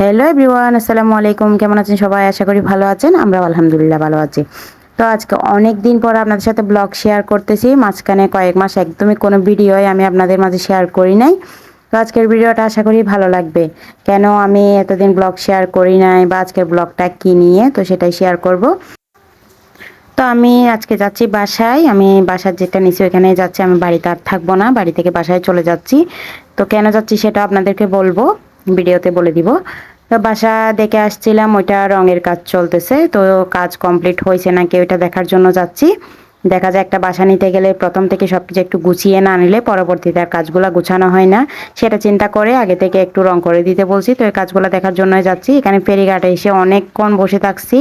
Hello everyone, আসসালামু আলাইকুম। কেমন আছেন সবাই? আশা করি ভালো আছেন। আমরা আলহামদুলিল্লাহ ভালো আছি। তো আজকে অনেক দিন পর আপনাদের সাথে ব্লগ শেয়ার করতেছি। মাঝখানে কয়েক মাস একদমই কোনো ভিডিওই আমি আপনাদের মাঝে শেয়ার করি নাই। তো আজকের ভিডিওটা আশা করি ভালো লাগবে। কেন আমি এতদিন ব্লগ শেয়ার করি নাই বা আজকের ব্লগটা কী নিয়ে, তো সেটাই শেয়ার করব। তো আমি আজকে যাচ্ছি বাসায়। আমি বাসার যেটা নিচে ওইখানে যাচ্ছি। আমি বাড়িতে আর থাকব না। বাড়ি থেকে বাসায় চলে যাচ্ছি। তো কেন যাচ্ছি সেটা আপনাদেরকে বলব। ভিডিওতে বলে দিব। তো বাসা দেখে আসছিলাম, ওইটা রঙের কাজ চলতেছে। তো কাজ কমপ্লিট হয়েছে নাকি ওইটা দেখার জন্য যাচ্ছি। দেখা যায় একটা বাসা নিতে গেলে প্রথম থেকে সব কিছু একটু গুছিয়ে না নিলে পরবর্তীতে আর কাজগুলো গুছানো হয় না। সেটা চিন্তা করে আগে থেকে একটু রং করে দিতে বলছি। তো এই কাজগুলো দেখার জন্যই যাচ্ছি। এখানে ফেরিঘাটে এসে অনেকক্ষণ বসে থাকছি।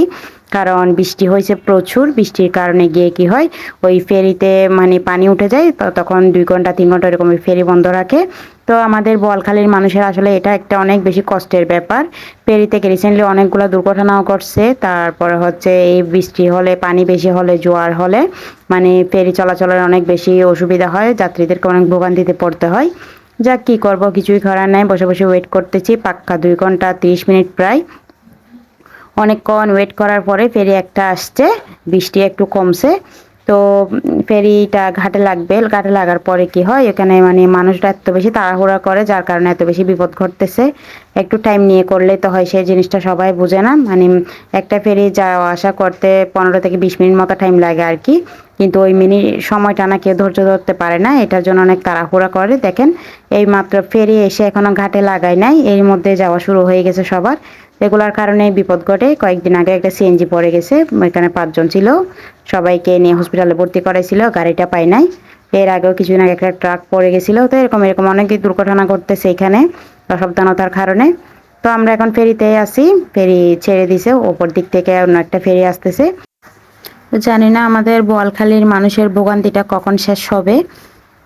কারণ বৃষ্টি হয়েছে প্রচুর, বৃষ্টির কারণে গিয়ে কি হয়, ওই ফেরিতে মানে পানি উঠে যায়, তো তখন দুই ঘণ্টা, তিন ঘণ্টা এরকম ফেরি বন্ধ রাখে। তো আমাদের বোয়ালখালীর মানুষের আসলে এটা একটা অনেক বেশি কষ্টের ব্যাপার। ফেরি থেকে রিসেন্টলি অনেকগুলো দুর্ঘটনাও ঘটছে, তারপরে হচ্ছে এই বৃষ্টি হলে, পানি বেশি হলে, জোয়ার হলে মানে ফেরি চলাচলের অনেক বেশি অসুবিধা হয়, যাত্রীদেরকে অনেক ভোগান্তিতে পড়তে হয়। যাক, কী করব, কিছুই করার নাই, বসে বসে ওয়েট করতেছি, পাক্কা দুই ঘণ্টা, তিরিশ মিনিট প্রায়। অনেকক্ষণ ওয়েট করার পরে ফেরি একটা আসছে, বৃষ্টি একটু কমছে। তো ফেরিটা ঘাটে লাগবে, ঘাটে লাগার পরে কি হয়, এখানে মানে মানুষরা এত বেশি তাড়াহুড়া করে, যার কারণে এত বেশি বিপদ ঘটতেছে। একটু টাইম নিয়ে করলে তো হয়, সেই জিনিসটা সবাই বুঝে না। মানে একটা ফেরি যাওয়া আসা করতে পনেরো থেকে বিশ মিনিট মতো টাইম লাগে আর কি। কিন্তু ওই মিনিট সময়টা না কেউ ধৈর্য ধরতে পারে না, এটার জন্য অনেক তাড়াহুড়া করে। দেখেন এই মাত্র ফেরি এসে এখনও ঘাটে লাগায় নাই, এর মধ্যে যাওয়া শুরু হয়ে গেছে সবার। এগুলার কারণে বিপদ ঘটে। কয়েকদিন আগে একটা সিএনজি পড়ে গেছে, এখানে পাঁচজন ছিল। সবাইকে নিয়ে হসপিটালে ভর্তি করাইছিল, গাড়িটা পাই নাই। এর আগেও কিছুদিন আগে একটা ট্রাক পড়ে গেছিল। তো এরকম এরকম অনেক দুর্ঘটনা ঘটতেছে এখানে, অসাবধানতার কারণে। তো আমরা এখন ফেরিতে আসি ফেরি ছেড়ে দিছে, ওপর দিক থেকে অন্য একটা ফেরি আসতেছে। জানি না আমাদের বোয়ালখালীর মানুষের ভোগান্তিটা কখন শেষ হবে।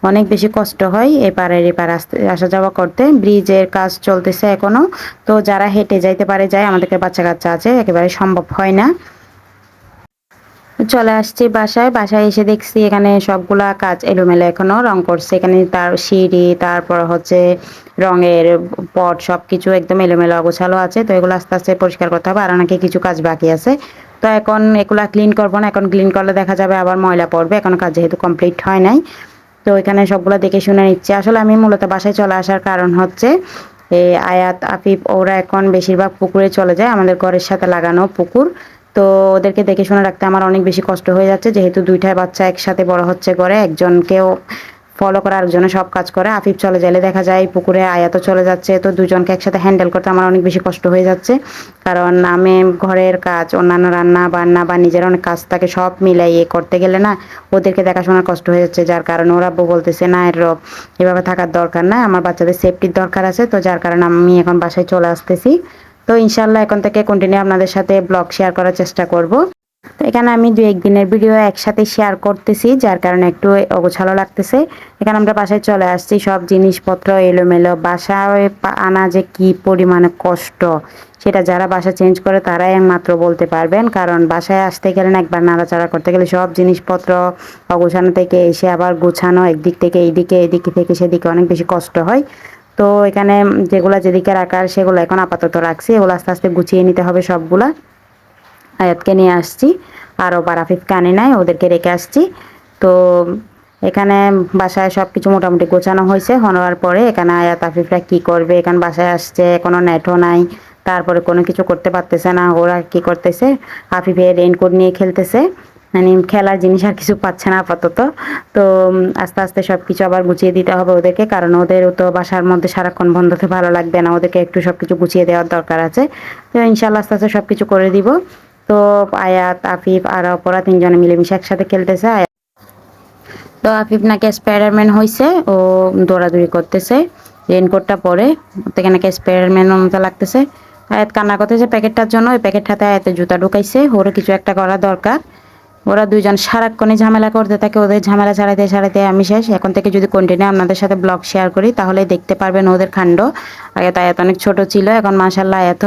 অনেক বেশি কষ্ট হয় এপারের এপার আসতে আসা যাওয়া করতে। ব্রিজের কাজ চলতেছে এখনও তো যারা হেঁটে যাইতে পারে যায়, আমাদেরকে বাচ্চা কাচ্চা আছে, একেবারে সম্ভব হয় না। চলে আসছি বাসায়। বাসায় এসে দেখছি এখানে সবগুলা কাজ এলোমেলো এখনও, রং করছে। এখানে তার সিঁড়ি, তারপর হচ্ছে রঙের পট সব কিছু একদম এলোমেলো অগোছালো আছে। তো এগুলো আস্তে আস্তে পরিষ্কার করতে হবে। আর অনেকে কিছু কাজ বাকি আছে। তো এখন এগুলা ক্লিন করব না। এখন ক্লিন করলে দেখা যাবে আবার ময়লা পড়বে। এখন কাজ যেহেতু কমপ্লিট হয় নাই। তো এখানে সবগুলো দেখে শুনে নিচ্ছি। আসলে আমি মূলত বাসায় চলে আসার কারণ হচ্ছে এই আয়াত, আফিফ ওরা এখন বেশিরভাগ পুকুরে চলে যায়, আমাদের ঘরের সাথে লাগানো পুকুর। তো ওদেরকে দেখে শুনে রাখতে আমার অনেক বেশি কষ্ট হয়ে যাচ্ছে, যেহেতু দুইটাই বাচ্চা একসাথে বড় হচ্ছে করে একজনকেও ফলো করে আরেকজনে সব কাজ করে। আফিফ চলে গেলে দেখা যায় পুকুরে আয়াত চলে যাচ্ছে। তো দুজনকে একসাথে হ্যান্ডেল করতে আমার অনেক বেশি কষ্ট হয়ে যাচ্ছে। কারণ আমি ঘরের কাজ, অন্যান্য রান্না বান্না বা নিজের অনেক কাজ থাকে সব মিলাইয়ে করতে গেলে না ওদেরকে দেখাশোনার কষ্ট হয়ে যাচ্ছে। যার কারণে ওরা বলতেছে, না, এর এভাবে থাকার দরকার না। আমার বাচ্চাদের সেফটির দরকার আছে। তো যার কারণে আমি এখন বাসায় চলে আসতেছি। তো ইনশাল্লাহ এখন থেকে কন্টিনিউ আপনাদের সাথে ব্লগ শেয়ার করার চেষ্টা করব। তো এখানে আমি দু একদিনের ভিডিও একসাথে শেয়ার করতেছি, যার কারণে একটু অগোছালো লাগতেছে। এখানে আমরা বাসায় চলে আসছি, সব জিনিসপত্র এলোমেলো, বাসায় আনা যে কি পরিমাণে কষ্ট, সেটা যারা বাসা চেঞ্জ করে তারাই একমাত্র বলতে পারবেন। কারণ বাসায় আসতে গেলে একবার নাড়াচাড়া করতে গেলে সব জিনিসপত্র অগোছানো থেকে এসে আবার গোছানো, একদিক থেকে এইদিকে, এদিক থেকে সেদিকে অনেক বেশি কষ্ট হয়। তো এখানে যেগুলো যেদিকে রাখার, সেগুলো এখন আপাতত রাখছি। এগুলো আস্তে আস্তে গুছিয়ে নিতে হবে সবগুলা। আয়াতকে নিয়ে আসছি। আরও বারাফিফকে আনি নাই, ওদেরকে রেখে আসছি। তো এখানে বাসায় সব কিছু মোটামুটি গোছানো হয়েছে। হনোয়ার পরে এখানে আয়াত আফিফরা কী করবে, এখানে বাসায় আসছে, কোনো নেটও নাই, তারপরে কোনো কিছু করতে পারতেছে না, ওরা কি করতেছে? আফিফে রেনকোট নিয়ে খেলতেছে। মানে খেলার জিনিস আর কিছু পাচ্ছে না আপাতত। তো আস্তে আস্তে সব কিছু আবার গুছিয়ে দিতে হবে ওদেরকে, কারণ ওদের তো বাসার মধ্যে সারাক্ষণ বন্ধ বন্ধতে ভালো লাগবে না। ওদেরকে একটু সব কিছু গুছিয়ে দেওয়ার দরকার আছে। তো ইনশাল্লাহ আস্তে আস্তে সব কিছু করে দিব। তো আয়াত, আফিফ আর অপরা তিনজনে মিলেমিশে একসাথে খেলতেছে। তো আফিফ নাকি স্পাইডারম্যান হয়েছে ও দৌড়াদৌড়ি করতেছে রেনকোটটা পরে থেকে নাকি স্পাইডারম্যান মতো লাগতেছে। আয়াত কান্না করতেছে প্যাকেটটার জন্য, ওই প্যাকেটটাতে আয়াতে জুতা ঢুকাইছে, ওরও কিছু একটা করা দরকার। ওরা দুজন সারাক্ষণে ঝামেলা করতে থাকে, ওদের ঝামেলা ছাড়াইতে ছাড়াইতে আমি শেষ। এখন থেকে যদি কন্টিনিউ আপনাদের সাথে ব্লগ শেয়ার করি তাহলে দেখতে পারবেন ওদের কাণ্ড আগে তো এত অনেক ছোট ছিল, এখন মাসাল্লাহ এত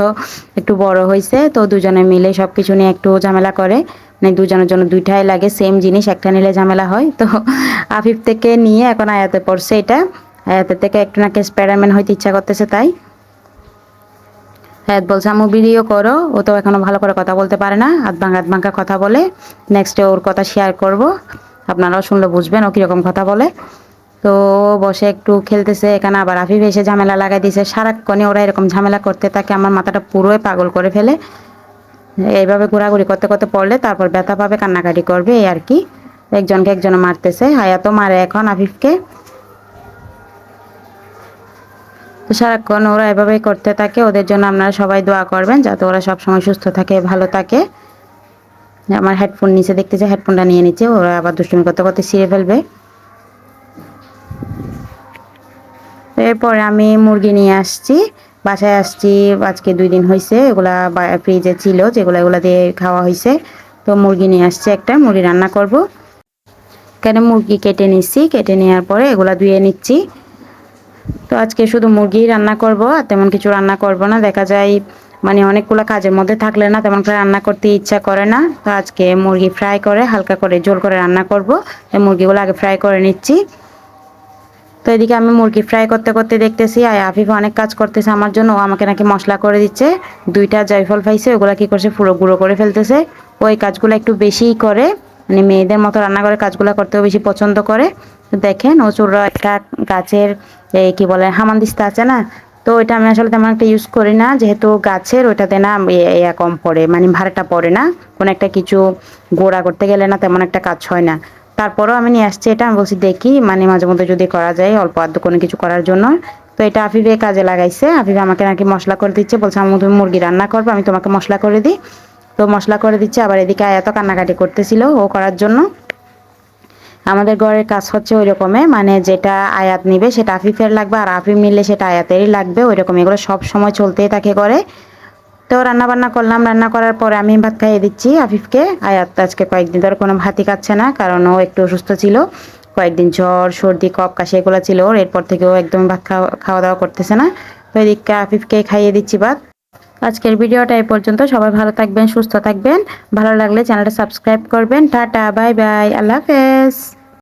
একটু বড় হয়েছে তো দুজনে মিলে সব কিছু নিয়ে একটু ঝামেলা করে। মানে দুজনের জন্য দুইটাই লাগে সেম জিনিস, একটা নিলে ঝামেলা হয়। তো আফিফ থেকে নিয়ে এখন আয়াতে পড়ছে এটা। আয়াতের থেকে একটু নাকি স্পাইডারম্যান হইতে ইচ্ছা করতেছে তাই। হায়াত বলছে আমু ভিডিও করো। ও তো এখনও ভালো করে কথা বলতে পারে না। হাত ভাঙা হাত ভাঙা কথা বলে। নেক্সটে ওর কথা শেয়ার করব। আপনারাও শুনলে বুঝবেন ও কীরকম কথা বলে। তো বসে একটু খেলতেছে। এখানে আবার আফিফ এসে ঝামেলা লাগাই দিয়েছে সারাক্ষণে ওরা এরকম ঝামেলা করতে থাকে। আমার মাথাটা পুরোই পাগল করে ফেলে। এইভাবে ঘোরাঘুরি করতে করতে পড়লে তারপর ব্যথা পাবে, কান্নাকাটি করবে, এই আর কি। একজনকে একজন মারতেছে। হায়াতও মারে এখন আফিফকে। তো সারাক্ষণ ওরা এভাবেই করতে থাকে। ওদের জন্য আপনারা সবাই দোয়া করবেন যাতে ওরা সবসময় সুস্থ থাকে, ভালো থাকে। আমার হেডফোন নিচে দেখতেছে হেডফোনটা নিয়ে নিচ্ছে, ওরা আবার দুষ্টুমি করতে করতে ছিঁড়ে ফেলবে। এরপরে আমি মুরগি নিয়ে আসছি। বাসায় আসছি, আজকে দুই দিন হয়েছে এগুলা ফ্রিজে ছিল, যেগুলো এগুলো দিয়ে খাওয়া হয়েছে তো মুরগি নিয়ে আসছি একটা, মুরগি রান্না করব। কেন মুরগি কেটে নিচ্ছি কেটে নেওয়ার পরে এগুলা ধুয়ে নিচ্ছি। তো আজকে শুধু মুরগি রান্না করব, আর তেমন কিছু রান্না করব না। দেখা যায় মানে অনেকগুলো কাজের মধ্যে থাকলে না তেমন করে রান্না করতে ইচ্ছা করে না। তো আজকে মুরগি ফ্রাই করে হালকা করে জোল করে রান্না করব। এই মুরগিগুলো আগে ফ্রাই করে নিচ্ছি। তো এদিকে আমি মুরগি ফ্রাই করতে করতে দেখতেছি, আর আফিফ অনেক কাজ করতেছে আমার জন্য। ও আমাকে নাকি মশলা করে দিচ্ছে। দুইটা জয়ফল পাইছে, ওগুলো কী করছে, পুরো গুঁড়ো করে ফেলতেছে। ওই কাজগুলো একটু বেশিই করে। মানে মেয়েদের মতো রান্না করে কাজগুলো করতেও বেশি পছন্দ করে। দেখেন, ও চুর একটা গাছের এই কী বলে, হামানদিস্তা আছে না? তো ওইটা আমি আসলে তেমন একটা ইউজ করি না। যেহেতু গাছের ওইটাতে না ইয়া কম পড়ে মানে ভাড়াটা পড়ে না। কোনো একটা কিছু গোড়া করতে গেলে না তেমন একটা কাজ হয় না। তারপরেও আমি নিয়ে আসছি এটা, আমি বলছি দেখি মানে মাঝে মধ্যে যদি করা যায়, অল্প আধ কোনো কিছু করার জন্য। তো এটা আফিফে কাজে লাগাইছে। আফিফে আমাকে নাকি মশলা করে দিচ্ছে, বলছে আমি তুমি মুরগি রান্না করব, আমি তোমাকে মশলা করে দিই। তো মশলা করে দিচ্ছে, আবার এদিকে আয়াত কান্নাকাটি করতেছিল ও করার জন্য। আমাদের ঘরের কাজ হচ্ছে ওই রকমের মানে যেটা আয়াত নিবে সেটা আফিফের লাগবে আর আফিফ নিলে সেটা আয়াতেরই লাগবে ওই রকম এগুলো সব সময় চলতেই থাকে করে তো রান্না বান্না করলাম, রান্না করার পরে আমি ভাত খাইয়ে দিচ্ছি আফিফকে। আয়াত আজকে কয়েকদিন ধরে কোনো ভাতই খাচ্ছে না, কারণ ও একটু অসুস্থ ছিল। কয়েকদিন জ্বর, সর্দি কপ কাশি এগুলো ছিল ওর, এরপর থেকে ও একদম ভাত খাওয়া খাওয়া দাওয়া করতেছে না। তো এদিককে আফিফকে খাইয়ে দিচ্ছি ভাত। আজকের ভিডিওটা এই পর্যন্ত। সবাই ভালো থাকবেন, সুস্থ থাকবেন। ভালো লাগলে চ্যানেলটা সাবস্ক্রাইব করবেন। Tata, bye bye. আল্লাহ হাফেজ।